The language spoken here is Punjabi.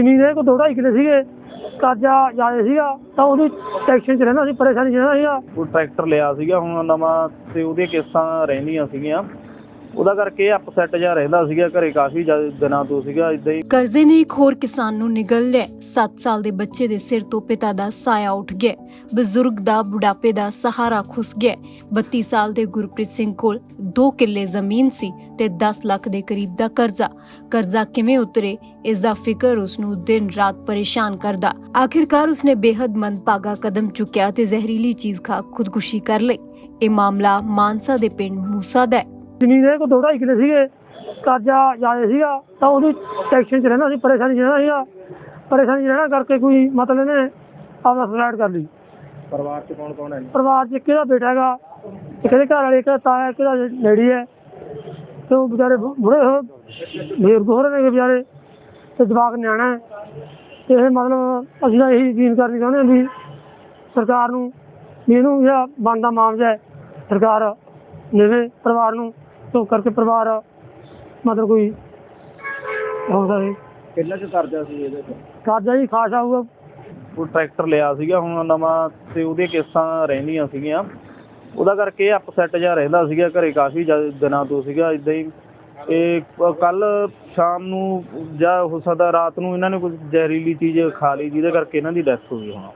ਜ਼ਮੀਨ ਦੇ ਕੋ ਦੋ ਢਾਈ ਸੀਗੇ, ਕਰਜ਼ਾ ਜ਼ਿਆਦਾ ਸੀਗਾ, ਤਾਂ ਉਹਦੀ ਟੈਕਸ਼ਨ ਚ ਰਹਿੰਦਾ ਸੀ, ਪਰੇਸ਼ਾਨੀ ਚ ਰਹਿੰਦਾ ਸੀਗਾ। ਉਹ ਟਰੈਕਟਰ ਲਿਆ ਸੀਗਾ, ਹੁਣ ਨਵਾਂ ਤੇ ਉਹਦੀਆਂ ਕਿਸ਼ਤਾਂ ਰਹਿੰਦੀਆਂ ਸੀਗੀਆਂ। ਉਹਦਾ ਕਰਕੇ ਅਪਸੈਟ ਜਿਹਾ ਰਹਿੰਦਾ ਸੀਗਾ, ਘਰੇ ਕਾਫੀ ਜ਼ਿਆਦਾ ਦਿਨਾਂ ਤੋਂ ਸੀਗਾ ਇਦਾਂ ਹੀ। ਕਰਜ਼ੇ ਨੇ ਇੱਕ ਹੋਰ ਕਿਸਾਨ ਨੂੰ ਨਿਗਲ ਲਿਆ। 7 ਸਾਲ ਦੇ ਬੱਚੇ ਦੇ ਸਿਰ ਤੋਂ ਪਿਤਾ ਦਾ ਸਾਇਆ ਉੱਠ ਗਿਆ। ਬਜ਼ੁਰਗ ਦਾ ਬੁਢਾਪੇ ਦਾ ਸਹਾਰਾ ਖੁੱਸ ਗਿਆ। 32 ਸਾਲ ਦੇ ਗੁਰਪ੍ਰੀਤ ਸਿੰਘ ਕੋਲ 2 ਕਿੱਲੇ ਜ਼ਮੀਨ ਸੀ ਤੇ 10 ਲੱਖ ਦੇ ਕਰੀਬ ਦਾ ਕਰਜ਼ਾ। ਕਰਜ਼ਾ ਕਿਵੇਂ ਉਤਰੇ, ਇਸ ਦਾ ਫਿਕਰ ਉਸ ਨੂੰ ਦਿਨ ਰਾਤ ਪਰੇਸ਼ਾਨ ਕਰਦਾ। ਆਖਿਰਕਾਰ ਉਸਨੇ ਬੇहद ਮੰਦਭਾਗਾ ਕਦਮ ਚੁੱਕਿਆ ਤੇ ਜ਼ਹਿਰੀਲੀ ਚੀਜ਼ ਖਾ ਖੁਦਕੁਸ਼ੀ ਕਰ ਲਈ। ਇਹ ਮਾਮਲਾ ਮਾਨਸਾ ਦੇ ਪਿੰਡ ਮੂਸਾ ਦਾ ਹੈ। ਜ਼ਮੀਨ ਦੇ ਕੋ ਦੋ ਢਾਈ ਕਿੱਲੇ ਸੀਗੇ ਕਰਜ਼ਾ ਜ਼ਿਆਦਾ ਸੀਗਾ ਤਾਂ ਉਹਦੀ ਟੈਕਸ਼ਨ ਚ ਰਹਿੰਦਾ ਸੀ ਪਰੇਸ਼ਾਨੀ ਚ ਸੀਗਾ। ਪਰੇਸ਼ਾਨੀ ਚ ਰਹਿਣਾ ਕਰਕੇ ਕੋਈ ਮਤਲਬ ਇਹਨੇ ਆਪਦਾ ਸੁਸਾਈਡ ਕਰ ਲਈ। ਪਰਿਵਾਰ 'ਚ ਕੌਣ ਕੌਣ ਹੈ ਪਰਿਵਾਰ 'ਚ ਇੱਕ ਇਹਦਾ ਬੇਟਾ ਹੈਗਾ ਇੱਕ ਘਰ ਵਾਲੇ ਇੱਕ ਤਾਇਆ ਇੱਕ ਲੇਡੀ ਹੈ। ਤੇ ਉਹ ਵਿਚਾਰੇ ਬੁੜੇ ਹੋ ਬਜ਼ੁਰਗ ਹੋ ਰਹੇ ਨੇ ਵਿਚਾਰੇ ਤੇ ਜਵਾਕ ਨਿਆਣਾ ਤੇ ਇਹ ਮਤਲਬ ਅਸੀਂ ਤਾਂ ਇਹੀ ਯਕੀਨ ਕਰਨੀ ਚਾਹੁੰਦੇ ਹਾਂ ਵੀ ਸਰਕਾਰ ਨੂੰ ਵੀ ਇਹਨੂੰ ਜਿਹੜਾ ਬਣਦਾ ਮਾਮਲਾ ਹੈ ਸਰਕਾਰ ਦੇਵੇ ਪਰਿਵਾਰ ਨੂੰ। ਤੋਂ ਕਰਕੇ ਪਰਿਵਾਰ ਮਤਲਬ ਕੋਈ ਹੋ ਸਕੇ ਕਿੰਨਾ ਕੁ ਕਰਜ਼ਾ ਸੀ ਇਹਦੇ ਤੇ? ਕਰਜ਼ਾ ਹੀ ਖਾਸਾ ਹੋਊਗਾ ਉਹ ਟਰੈਕਟਰ ਲਿਆ ਸੀਗਾ ਹੁਣ ਨਵਾਂ ਤੇ ਉਹਦੀਆਂ ਕਿਸ਼ਤਾਂ ਰਹਿੰਦੀਆਂ ਸੀਗੀਆਂ। ਉਹਦਾ ਕਰਕੇ ਅਪਸੈਟ ਜਿਹਾ ਰਹਿੰਦਾ ਸੀਗਾ ਘਰੇ ਕਾਫੀ ਜ਼ਿਆਦਾ ਦਿਨਾਂ ਤੋਂ ਸੀਗਾ ਇਦਾਂ ਹੀ। ਇਹ ਕੱਲ ਸ਼ਾਮ ਨੂੰ ਜਾਂ ਹੋ ਸਕਦਾ ਰਾਤ ਨੂੰ ਇਹਨਾਂ ਨੇ ਕੁਝ ਜ਼ਹਿਰੀਲੀ ਚੀਜ਼ ਖਾ ਲਈ ਜਿਹਦੇ ਕਰਕੇ ਇਹਨਾਂ ਦੀ ਡੈਥ ਹੋ ਗਈ ਹੁਣ।